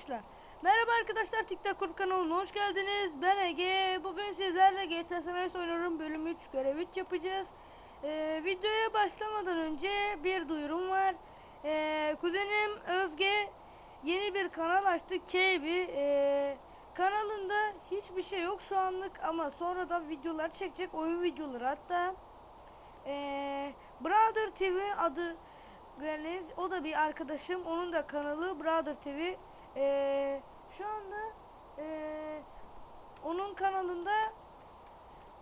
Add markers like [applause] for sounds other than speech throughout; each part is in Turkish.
başla. Merhaba arkadaşlar TikTok Grup kanalına hoş geldiniz. Ben Ege. Bugün sizlerle GTA San Andreas oynuyorum. Bölüm 3 görev 3 yapacağız. Ee, videoya başlamadan önce bir duyurum var. Ee, kuzenim Özge yeni bir kanal açtı. KB. Ee, kanalında hiçbir şey yok şu anlık ama sonradan videolar çekecek. Oyun videoları hatta. Ee, Brother TV adı Glenniz. O da bir arkadaşım. Onun da kanalı Brother TV. Ee, şu anda ee, onun kanalında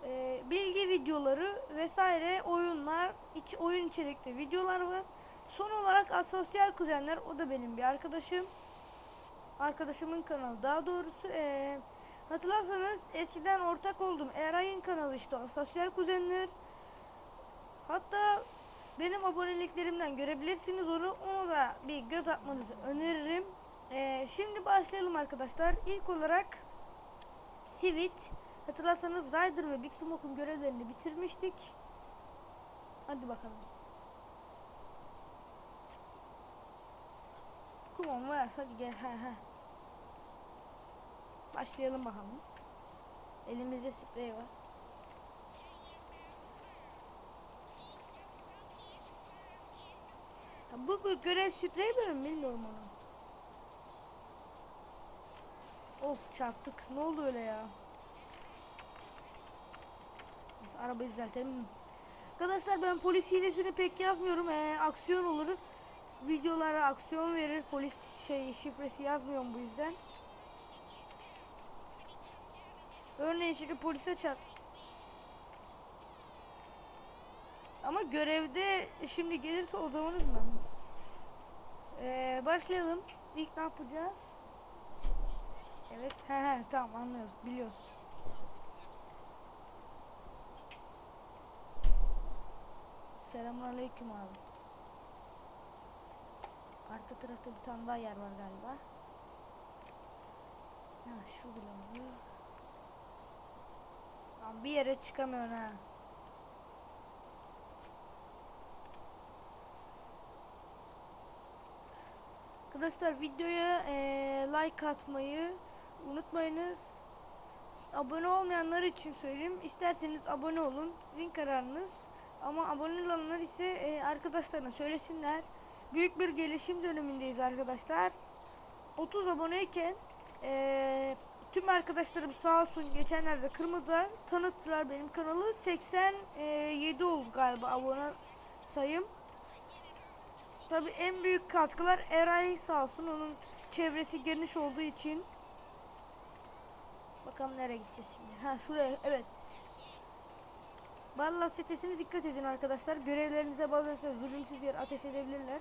ee, bilgi videoları vesaire oyunlar, iç oyun içerikli videolar var. Son olarak Asosyal Kuzenler o da benim bir arkadaşım. Arkadaşımın kanalı daha doğrusu ee, hatırlarsanız eskiden ortak oldum. Eray'ın kanalı işte Asosyal Kuzenler. Hatta benim aboneliklerimden görebilirsiniz onu. Ona da bir göz atmanızı öneririm. Ee, şimdi başlayalım arkadaşlar. İlk olarak Sivit. Hatırlarsanız Ryder ve Big Smoke'un görevlerini bitirmiştik. Hadi bakalım. Come on Miles hadi gel. Başlayalım bakalım. Elimizde sprey var. Bu, bu görev sprey mi bilmiyorum onu. Of çarptık. Ne oldu öyle ya? Biz arabayı düzeltelim. Arkadaşlar ben polis hilesini pek yazmıyorum. Ee, aksiyon olur. Videolara aksiyon verir. Polis şey şifresi yazmıyorum bu yüzden. Örneğin şimdi polise çarp. Ama görevde şimdi gelirse o zaman. Ee, başlayalım. İlk ne yapacağız? Evet, he he tamam anlıyoruz, biliyoruz. Selamünaleyküm abi. Arka tarafta bir tane daha yer var galiba. Ha şu bile Lan bir yere çıkamıyorsun ha. Arkadaşlar videoya eee, like atmayı unutmayınız. Abone olmayanlar için söyleyeyim. İsterseniz abone olun. Sizin kararınız. Ama abone olanlar ise eee, arkadaşlarına söylesinler. Büyük bir gelişim dönemindeyiz arkadaşlar. 30 aboneyken eee, tüm arkadaşlarım sağ olsun geçenlerde kırmadılar. Tanıttılar benim kanalı. 87 oldu galiba abone sayım. Tabii en büyük katkılar Eray sağ olsun onun çevresi geniş olduğu için. Bakalım nereye gideceğiz şimdi. Ha şuraya evet. Barlas çetesine dikkat edin arkadaşlar. Görevlerinize bazen zulümsüz yer ateş edebilirler.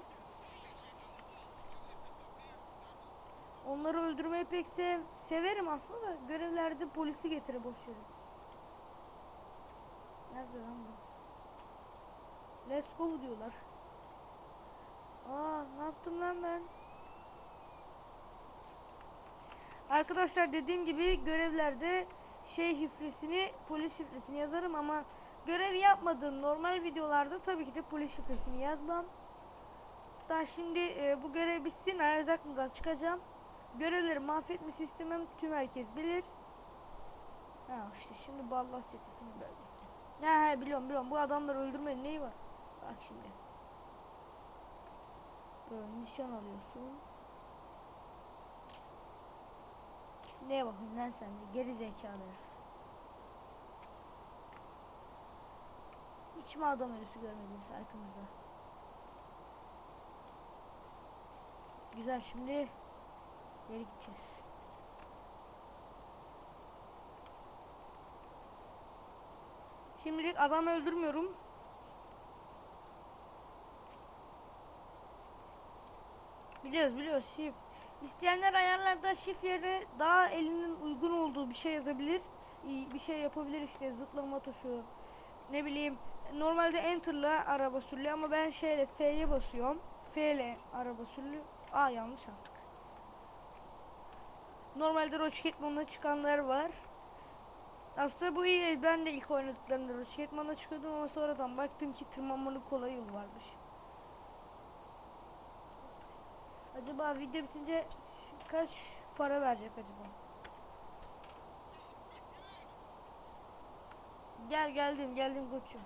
Onları öldürmeyi pek sev severim aslında da görevlerde polisi getirir boş yere. Nerede lan bu? Let's go diyorlar. Aa ne yaptım lan ben? Arkadaşlar dediğim gibi görevlerde şey şifresini polis şifresini yazarım ama görev yapmadığım normal videolarda tabii ki de polis şifresini yazmam. Daha şimdi e, bu görev bitsin Erzaklı'dan çıkacağım. Görevleri mahvetme sistemim tüm herkes bilir. Ha işte şimdi Ballas çetesinin bölgesi. Ha he biliyorum biliyorum bu adamları öldürmenin neyi var? Bak şimdi. Böyle nişan alıyorsun. Ne bakın lan sen de geri zekalı herif. Hiç mi adam ölüsü görmediniz arkamızda? Güzel şimdi geri gideceğiz. Şimdilik adam öldürmüyorum. Biliyoruz biliyoruz shift. İsteyenler ayarlarda shift yere daha elinin uygun olduğu bir şey yazabilir. Bir şey yapabilir işte zıplama tuşu. Ne bileyim normalde enter'la araba sürülüyor ama ben şeyle F'ye basıyorum. F ile araba sürülüyor. Aa yanlış yaptık. Normalde Rocketman'da çıkanlar var. Aslında bu iyi. Ben de ilk oynadıklarımda Rocketman'da çıkıyordum ama sonradan baktım ki tırmanmanın kolay yolu varmış. Acaba video bitince kaç para verecek acaba? Gel geldim geldim koçum.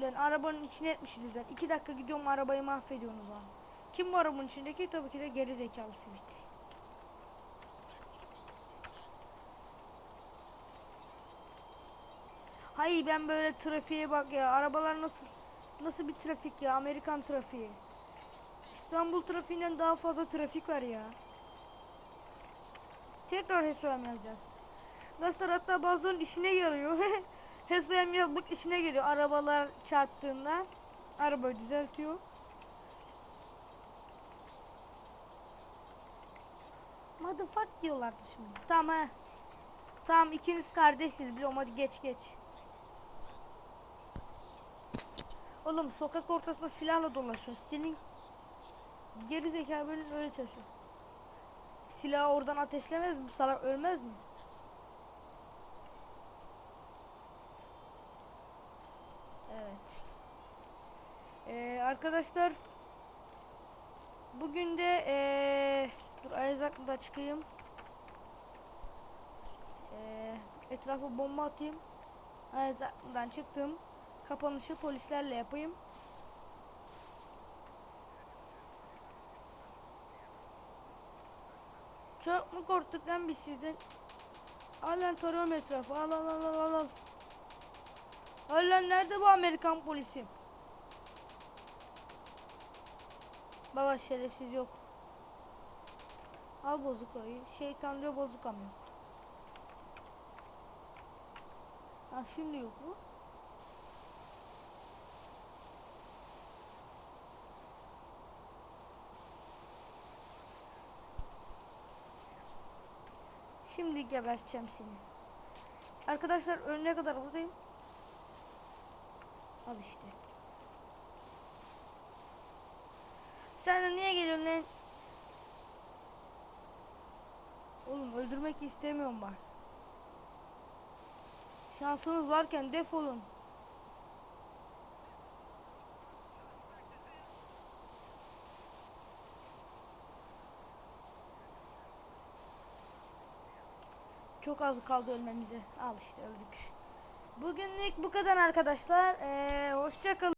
Lan arabanın içine etmişsiniz lan. İki dakika gidiyorum arabayı mahvediyorsunuz lan. Kim bu arabanın içindeki? Tabii ki de geri zekalı Sivit. Hayır ben böyle trafiğe bak ya. Arabalar nasıl nasıl bir trafik ya? Amerikan trafiği. İstanbul trafiğinden daha fazla trafik var ya. Tekrar HSOM yazacağız. Dostlar hatta bazılarının işine yarıyor. [laughs] HSOM yazmak işine geliyor. Arabalar çarptığında arabayı düzeltiyor. Motherfuck diyorlardı şimdi. Tamam ha. Tamam ikiniz kardeşsiniz biliyorum hadi geç geç. Oğlum sokak ortasında silahla dolaşıyorsun. Senin geri zekalı böyle öyle çalışıyor. Silahı oradan ateşlemez mi? Salak ölmez mi? Evet. Ee, arkadaşlar bugün de ee, dur hakkında çıkayım. Ee, etrafa bomba atayım. Hakkından çıktım. Kapanışı polislerle yapayım. Çok mu korktuk lan biz sizden? Al lan tarıyorum etrafı. Al al al al al al. Lan nerede bu Amerikan polisi? Baba şerefsiz yok. Al bozukayı. Şeytan diyor bozuk ama yok. Ha şimdi yok mu? Şimdi geberteceğim seni. Arkadaşlar önüne kadar buradayım. Al işte. Sen niye geliyorsun lan? Oğlum öldürmek istemiyorum bak. Şansınız varken defolun. Çok az kaldı ölmemize. Al işte öldük. Bugünlük bu kadar arkadaşlar. Ee, hoşça kalın.